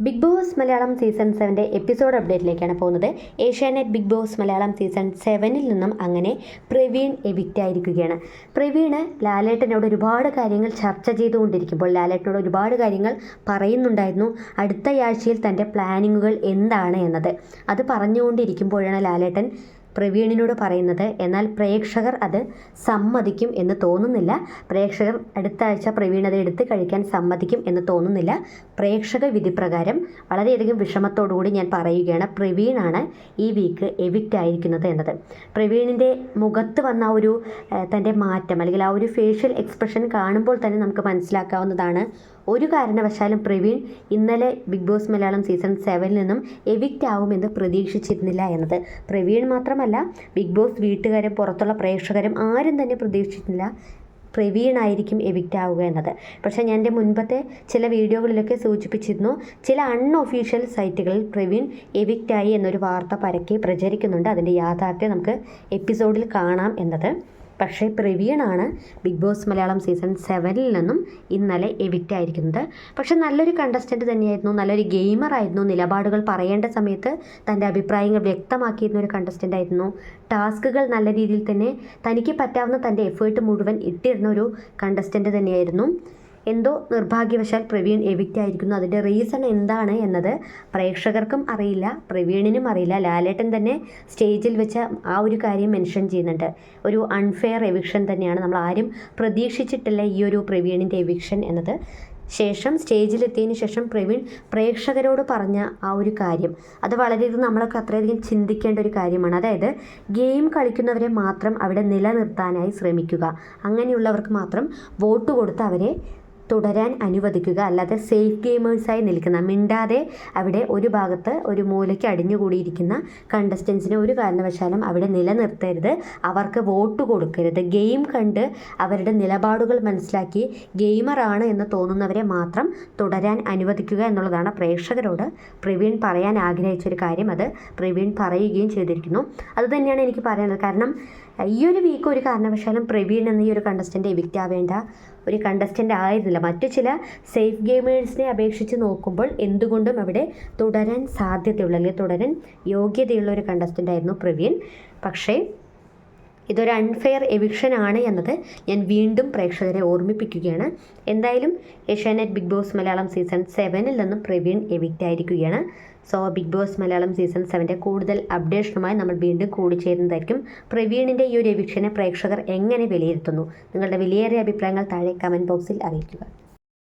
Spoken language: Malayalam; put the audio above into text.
ബിഗ് ബോസ് മലയാളം സീസൺ സെവന്റെ എപ്പിസോഡ് അപ്ഡേറ്റിലേക്കാണ് പോകുന്നത്. Asianet Bigg Boss Malayalam season സെവനിൽ നിന്നും അങ്ങനെ പ്രവീൺ എവിക്റ്റ് ആയിരിക്കുകയാണ്. പ്രവീണ് ലാലേട്ടനോട് ഒരുപാട് കാര്യങ്ങൾ ചർച്ച ചെയ്തുകൊണ്ടിരിക്കുമ്പോൾ ലാലേട്ടനോട് ഒരുപാട് കാര്യങ്ങൾ പറയുന്നുണ്ടായിരുന്നു. അടുത്ത ആഴ്ചയിൽ തന്റെ പ്ലാനിങ്ങുകൾ എന്താണ് എന്നത് അത് പറഞ്ഞുകൊണ്ടിരിക്കുമ്പോഴാണ് ലാലേട്ടൻ പ്രവീണിനോട് പറയുന്നത്. എന്നാൽ പ്രേക്ഷകർ അത് സമ്മതിക്കും എന്ന് തോന്നുന്നില്ല. പ്രേക്ഷകർ അടുത്ത ആഴ്ച പ്രവീൺ അത് എടുത്ത് കഴിക്കാൻ സമ്മതിക്കും എന്ന് തോന്നുന്നില്ല. പ്രേക്ഷക വിധി പ്രകാരം വളരെയധികം വിഷമത്തോടുകൂടി ഞാൻ പറയുകയാണ്. പ്രവീണാണ് ഈ വീക്ക് എവിക്റ്റ് ആയിരിക്കുന്നത് എന്നത്. പ്രവീണിന്റെ മുഖത്ത് വന്ന ഒരു തന്റെ മാറ്റം അല്ലെങ്കിൽ ആ ഒരു ഫേഷ്യൽ എക്സ്പ്രഷൻ കാണുമ്പോൾ തന്നെ നമുക്ക് മനസ്സിലാക്കാവുന്നതാണ്. ഒരു കാരണവശാലും പ്രവീൺ ഇന്നലെ ബിഗ് ബോസ് മലയാളം സീസൺ സെവനിൽ നിന്നും എവിക്റ്റ് ആവുമെന്ന് പ്രതീക്ഷിച്ചിരുന്നില്ല എന്നത്. പ്രവീൺ മാത്രമല്ല ബിഗ് ബോസ് വീട്ടുകാരും പുറത്തുള്ള പ്രേക്ഷകരും ആരും തന്നെ പ്രതീക്ഷിച്ചില്ല പ്രവീണായിരിക്കും എവിക്റ്റ് ആവുക എന്നത്. പക്ഷേ ഞാൻ എന്റെ മുൻപത്തെ ചില വീഡിയോകളിലൊക്കെ സൂചിപ്പിച്ചിരുന്നു ചില അൺഒഫീഷ്യൽ സൈറ്റുകളിൽ പ്രവീൺ എവിക്റ്റായി എന്നൊരു വാർത്ത പരക്കെ പ്രചരിക്കുന്നുണ്ട്. അതിന്റെ യാഥാർത്ഥ്യം നമുക്ക് എപ്പിസോഡിൽ കാണാം എന്നത്. പക്ഷേ പ്രവീണാണ് ബിഗ് ബോസ് മലയാളം സീസൺ സെവനിൽ നിന്നും ഇന്നലെ എവിക്റ്റ് ആയിരിക്കുന്നത്. പക്ഷേ നല്ലൊരു കണ്ടസ്റ്റന്റ് തന്നെയായിരുന്നു നല്ലൊരു ഗെയിമറായിരുന്നു നിലപാടുകൾ പറയേണ്ട സമയത്ത് തന്റെ അഭിപ്രായങ്ങൾ വ്യക്തമാക്കിയിരുന്ന ഒരു കണ്ടസ്റ്റന്റ് ആയിരുന്നു. ടാസ്കുകൾ നല്ല രീതിയിൽ തന്നെ തനിക്ക് പറ്റാവുന്ന തന്റെ എഫേർട്ട് മുഴുവൻ ഇട്ടിരുന്ന ഒരു കണ്ടസ്റ്റന്റ് തന്നെയായിരുന്നു. എന്തോ നിർഭാഗ്യവശാൽ പ്രവീൺ എവിക്റ്റ് ആയിരിക്കുന്നു. അതിന്റെ റീസൺ എന്താണ് എന്നത് പ്രേക്ഷകർക്കും അറിയില്ല. പ്രവീണിനും അറിയില്ല. ലാലേട്ടൻ തന്നെ സ്റ്റേജിൽ വെച്ച് ആ ഒരു കാര്യം മെൻഷൻ ചെയ്യുന്നുണ്ട്. ഒരു അൺഫെയർ എവിക്ഷൻ തന്നെയാണ്. നമ്മൾ ആരും പ്രതീക്ഷിച്ചിട്ടില്ല ഈ ഒരു പ്രവീണിന്റെ എവിക്ഷൻ എന്നത്. ശേഷം സ്റ്റേജിലെത്തിയതിന് ശേഷം പ്രവീൺ പ്രേക്ഷകരോട് പറഞ്ഞ ആ ഒരു കാര്യം. അത് വളരെയധികം നമ്മളൊക്കെ അത്രയധികം ചിന്തിക്കേണ്ട ഒരു കാര്യമാണ്. അതായത് ഗെയിം കളിക്കുന്നവരെ മാത്രം അവിടെ നിലനിർത്താനായി ശ്രമിക്കുക. അങ്ങനെയുള്ളവർക്ക് മാത്രം വോട്ട് കൊടുത്ത് അവരെ തുടരാൻ അനുവദിക്കുക. അല്ലാതെ സേഫ് ഗെയിമേഴ്സായി നിൽക്കുന്ന മിണ്ടാതെ അവിടെ ഒരു ഭാഗത്ത് ഒരു മൂലയ്ക്ക് അടിഞ്ഞുകൂടിയിരിക്കുന്ന കണ്ടസ്റ്റൻസിനെ ഒരു കാരണവശാലും അവിടെ നിലനിർത്തരുത്. അവർക്ക് വോട്ട് കൊടുക്കരുത്. ഗെയിം കണ്ട് അവരുടെ നിലപാടുകൾ മനസ്സിലാക്കി ഗെയിമറാണ് എന്ന് തോന്നുന്നവരെ മാത്രം തുടരാൻ അനുവദിക്കുക എന്നുള്ളതാണ് പ്രേക്ഷകരോട് പ്രവീൺ പറയാൻ ആഗ്രഹിച്ചൊരു കാര്യം അത്. പ്രവീൺ പറയുകയും ചെയ്തിരിക്കുന്നു. അതുതന്നെയാണ് എനിക്ക് പറയാനുള്ളത്. കാരണം ഈ ഒരു വീക്ക് ഒരു കാരണവശാലും പ്രവീൺ എന്ന ഈ ഒരു കണ്ടസ്റ്റന്റ് എവിക്റ്റ് ആവേണ്ട. ഒരു കണ്ടസ്റ്റന്റ് ആയിരുന്നില്ല. മറ്റു ചില സേഫ് ഗെയിമേഴ്സിനെ അപേക്ഷിച്ച് നോക്കുമ്പോൾ എന്തുകൊണ്ടും അവിടെ തുടരാൻ സാധ്യതയുള്ള അല്ലെങ്കിൽ തുടരാൻ യോഗ്യതയുള്ള ഒരു കണ്ടസ്റ്റന്റ് ആയിരുന്നു പ്രവീൺ. പക്ഷേ ഇതൊരു അൺഫെയർ എവിക്ഷൻ ആണ് എന്നത് ഞാൻ വീണ്ടും പ്രേക്ഷകരെ ഓർമ്മിപ്പിക്കുകയാണ്. എന്തായാലും Asianet Bigg Boss Malayalam season സെവനിൽ നിന്നും പ്രവീൺ എവിക്റ്റ് ആയിരിക്കുകയാണ്. So Bigg Boss Malayalam season സെവന്റെ കൂടുതൽ അപ്ഡേഷനുമായി നമ്മൾ വീണ്ടും കൂടിച്ചേരുന്നതായിരിക്കും. പ്രവീണിന്റെ ഈ ഒരു എവിക്ഷനെ പ്രേക്ഷകർ എങ്ങനെ വിലയിരുത്തുന്നു? നിങ്ങളുടെ വിലയേറിയ അഭിപ്രായങ്ങൾ താഴെ കമന്റ് ബോക്സിൽ അറിയിക്കുക.